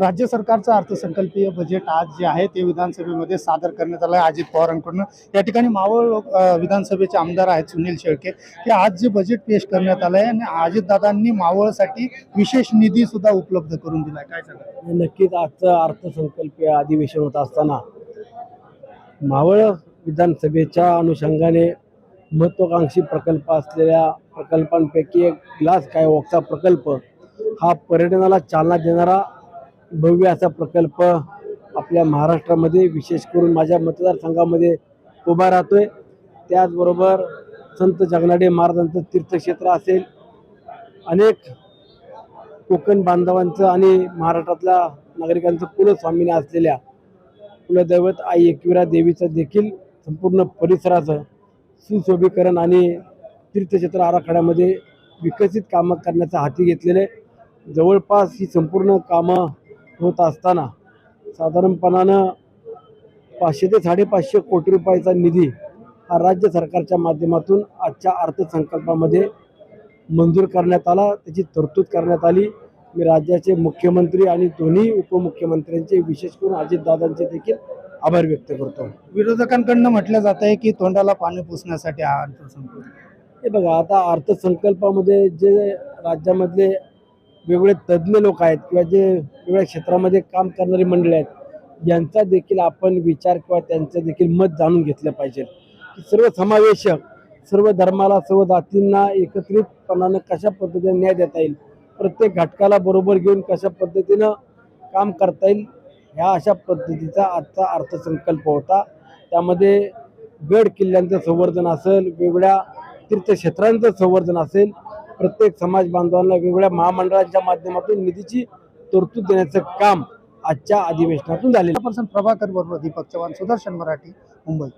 राज्य सरकारचं अर्थसंकल्पीय बजेट आज जे आहे ते विधानसभेमध्ये सादर करण्यात आलं आहे. अजित पवारांकडून. या ठिकाणी मावळ लोक- विधानसभेचे आमदार आहेत सुनील शेळके. की आज जे बजेट पेश करण्यात आलं आहे आणि अजितदादांनी मावळसाठी विशेष निधी सुद्धा उपलब्ध करून दिलाय. काय सांगा नक्कीच आजचं अर्थसंकल्पीय अधिवेशन होत असताना मावळ विधानसभेच्या अनुषंगाने महत्त्वाकांक्षी प्रकल्प असलेल्या प्रकल्पांपैकी एक ग्लास काय ओक्सा प्रकल्प हा पर्यटनाला चालना देणारा भव्य असा प्रकल्प आपल्या महाराष्ट्रामध्ये विशेष करून माझ्या मतदारसंघामध्ये उभा राहतोय. त्याचबरोबर संत जगनाडे महाराजांचं तीर्थक्षेत्र असेल. अनेक कोकण बांधवांचं आणि महाराष्ट्रातल्या नागरिकांचं कुलस्वामीने असलेल्या कुलदैवत आई एकविरा देवीचं देखील संपूर्ण परिसराचं सुशोभीकरण आणि तीर्थक्षेत्र आराखड्यामध्ये विकसित कामं करण्याचं हाती घेतलेलं आहे. जवळपास ही संपूर्ण कामं होत असताना साधारणपणानं पाचशे ते साडेपाचशे कोटी रुपयाचा निधी हा राज्य सरकारच्या माध्यमातून आजच्या अर्थसंकल्पामध्ये मंजूर करण्यात आला. त्याची तरतूद करण्यात आली. मी राज्याचे मुख्यमंत्री आणि दोन्ही उपमुख्यमंत्र्यांचे विशेष करून अजितदादांचे देखील आभार व्यक्त करतो. विरोधकांकडनं म्हटलं जात आहे की तोंडाला पाणी पुसण्यासाठी हा अर्थसंकल्प? हे बघा आता अर्थसंकल्पामध्ये जे राज्यामधले वेगवेगळे तज्ज्ञ लोक आहेत किंवा जे वेगवेगळ्या क्षेत्रामध्ये काम करणारी मंडळी आहेत यांचा देखील आपण विचार किंवा त्यांचं देखील मत जाणून घेतलं पाहिजे. की सर्व समावेशक सर्व धर्माला सर्व जातींना एकत्रितपणानं कशा पद्धतीने न्याय देता येईल प्रत्येक घटकाला बरोबर घेऊन कशा पद्धतीनं काम करता येईल ह्या अशा पद्धतीचा आजचा अर्थसंकल्प होता. त्यामध्ये गड किल्ल्यांचं संवर्धन असेल वेगळ्या तीर्थक्षेत्रांचं संवर्धन असेल प्रत्येक समाज बांधवांना वेगवेगळ्या महामंडळांच्या माध्यमातून निधीची तरतूद देण्याचं काम आजच्या अधिवेशनातून झालेलं पर्सन प्रभाकर बरोबर दीपक चव्हाण सुदर्शन मराठी मुंबई.